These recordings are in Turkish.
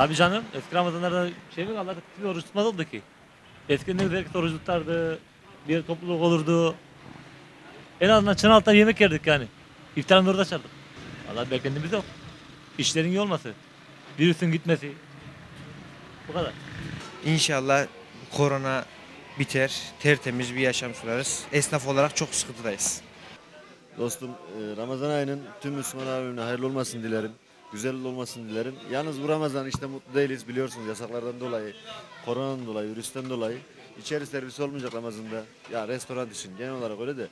Tabii canım. Eski Ramazanlarda şey mi kaldı? Artık oruç tutmaz oldu ki. Eskiden herkes oruç tutardı. Bir topluluk olurdu. En azından çan altında yemek yerdik yani. İftarın orada açardık. Valla beklentimiz yok. İşlerin iyi olması. Virüsün gitmesi. Bu kadar. İnşallah korona biter, tertemiz bir yaşam süreriz. Esnaf olarak çok sıkıntıdayız. Dostum e, Ramazan ayının tüm Müslüman alemine hayırlı olmasını dilerim. Güzel olmasını dilerim. Yalnız bu Ramazan işte mutlu değiliz biliyorsunuz yasaklardan dolayı, koronadan dolayı, virüsten dolayı. İçeri servis olmayacak Ramazan'da. Ya restoran için genel olarak öyle de.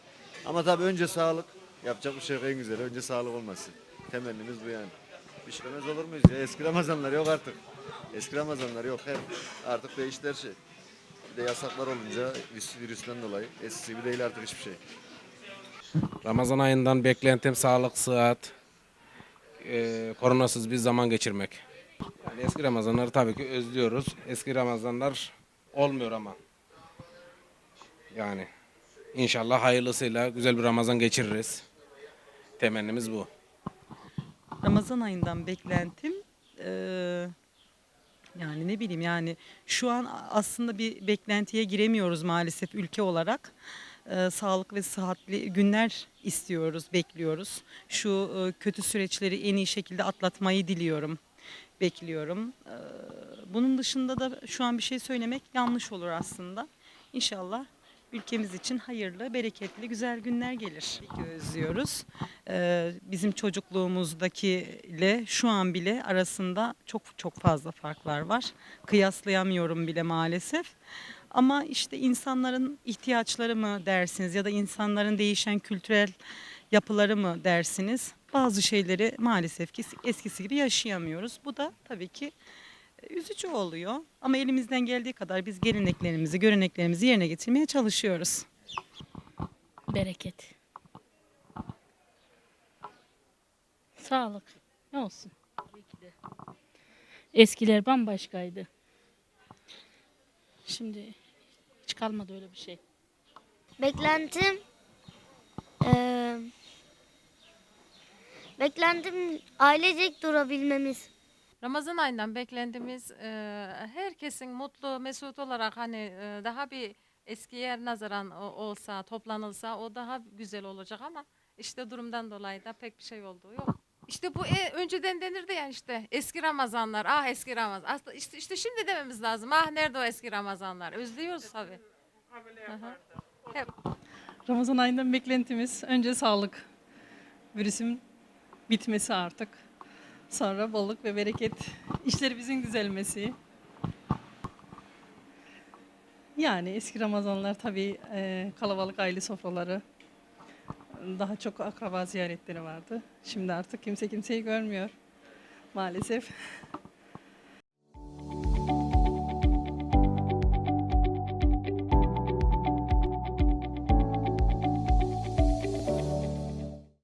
Ama tabii önce sağlık. Yapacak bir şey yok en güzeli. Önce sağlık olması. Temennimiz bu yani. Bir demez olur muyuz ya? Eski Ramazanlar yok artık. Eski Ramazanlar yok. Hem artık değişti her şey. Bir de yasaklar olunca virüs- virüsten dolayı eskisi gibi değil artık hiçbir şey. Ramazan ayından beklentim sağlık, sıhhat, eee, koronasız bir zaman geçirmek. Yani eski Ramazanları tabii ki özlüyoruz. Eski Ramazanlar olmuyor ama. Yani inşallah hayırlısıyla güzel bir Ramazan geçiririz. Temennimiz bu. Ramazan ayından beklentim eee, yani ne bileyim yani şu an aslında bir beklentiye giremiyoruz maalesef ülke olarak. Eee, sağlık ve sıhhatli günler istiyoruz, bekliyoruz. Şu eee, kötü süreçleri en iyi şekilde atlatmayı diliyorum, bekliyorum. Eee, bunun dışında da şu an bir şey söylemek yanlış olur aslında. İnşallah ülkemiz için hayırlı, bereketli, güzel günler gelir. Özlüyoruz. Ee, bizim çocukluğumuzdaki ile şu an bile arasında çok çok fazla farklar var. Kıyaslayamıyorum bile maalesef. Ama işte insanların ihtiyaçları mı dersiniz ya da insanların değişen kültürel yapıları mı dersiniz? Bazı şeyleri maalesef ki eskisi gibi yaşayamıyoruz. Bu da tabii ki e, üzücü oluyor. Ama elimizden geldiği kadar biz geleneklerimizi, göreneklerimizi yerine getirmeye çalışıyoruz. Bereket. Sağlık. Ne olsun? Eskiler bambaşkaydı. Şimdi kalmadı öyle bir şey. Beklentim eee beklentim ailecek durabilmemiz. Ramazan ayından beklentimiz e, herkesin mutlu, mesut olarak hani e, daha bir eskiye nazaran o- olsa, toplanılsa o daha güzel olacak ama işte durumdan dolayı da pek bir şey olduğu yok. İşte bu e, önceden denirdi ya işte eski Ramazanlar, ah eski Ramazan. Aslında işte, işte şimdi dememiz lazım. Ah nerede o eski Ramazanlar? Özlüyoruz tabii. Hep Ramazan ayından beklentimiz önce sağlık. Virüsün bitmesi artık. Sonra bolluk ve bereket. İşlerimizin düzelmesi. Yani eski Ramazanlar tabii e, kalabalık aile sofraları. Daha çok akraba ziyaretleri vardı. Şimdi artık kimse kimseyi görmüyor. Maalesef.